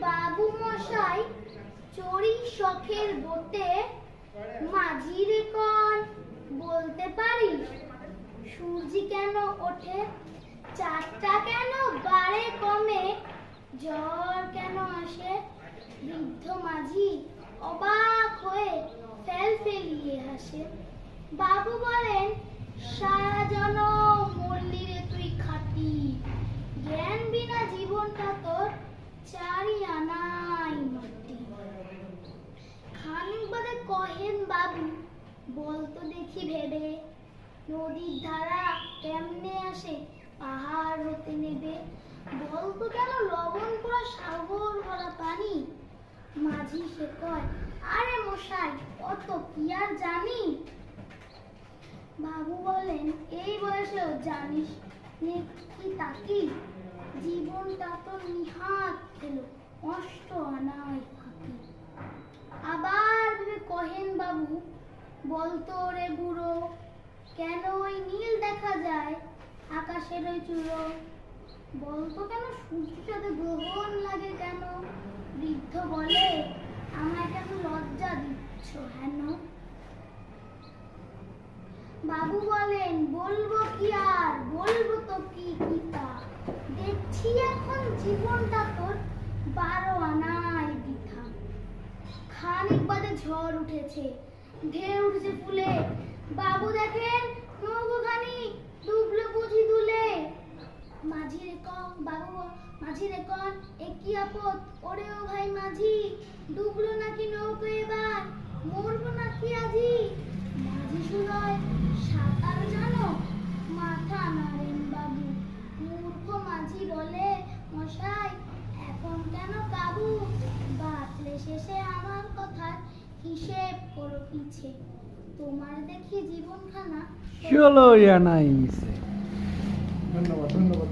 বাবু মশাই, চড়ি শখের বোটে মাঝির কন। বলতে পারিস সূর্যি কেন ওঠে? চারটা কেন বারে কমে? জ্বর কেন আসে? বৃদ্ধ মাঝি অবাক হয়ে ফেল ফেলিয়ে হাসে। বাবু বলেন বলতো দেখি ভেবে, নদীর ধারা কেমনে আসে? পাহাড় হতে নেবে। বলতো কেন লবণ পোড়া সাগর ভরা পানি? মাঝি সে কয়, আরে মশাই, অত কি আর জানি? বাবু বলেন, এই বয়সেও জানিস কি তাকি জীবনটা তো নিহাত খেলো কষ্ট আনাই ফাঁকি আবার ভেবে কহেন বাবু বলতো রে বুড়ো, কেন ওই নীল দেখা যায় আকাশের ওই চূড়ো? বলতো কেন সূর্যটাতে গ্রহণ লাগে কেন? বৃদ্ধ বলে, আমায় কেন লজ্জা দিচ্ছ হেন? বাবু বলেন, বলব কি আর? বলব তো কি কি তা দেখছি এখন জীবনটা তোর বারো আনায় বৃথা। খানিক বাদে ঝড় উঠেছে ঢেউ উঠেছে ফুলে। বাবু দেখেন নৌকোখানি ডুবলো বুঝি দুলে। মাঝি রে কন, বাবু মাঝি রে কন, এ কি আপদ? ওরে ও ভাই মাঝি, ডুবলো নাকি নৌকো এবার? মরবো নাকি আজি? মাঝি শুনয় সাঁতার জানো? মাথা নাড়েন বাবু। মূর্খ মাঝি বলে, মশাই, এখন কেন কাবু? বাতলে শেষে আমার করো পিছে। তোমার দেখি জীবনখানা চলো ইয়া নাই মিছে। ধন্যবাদ ধন্যবাদ।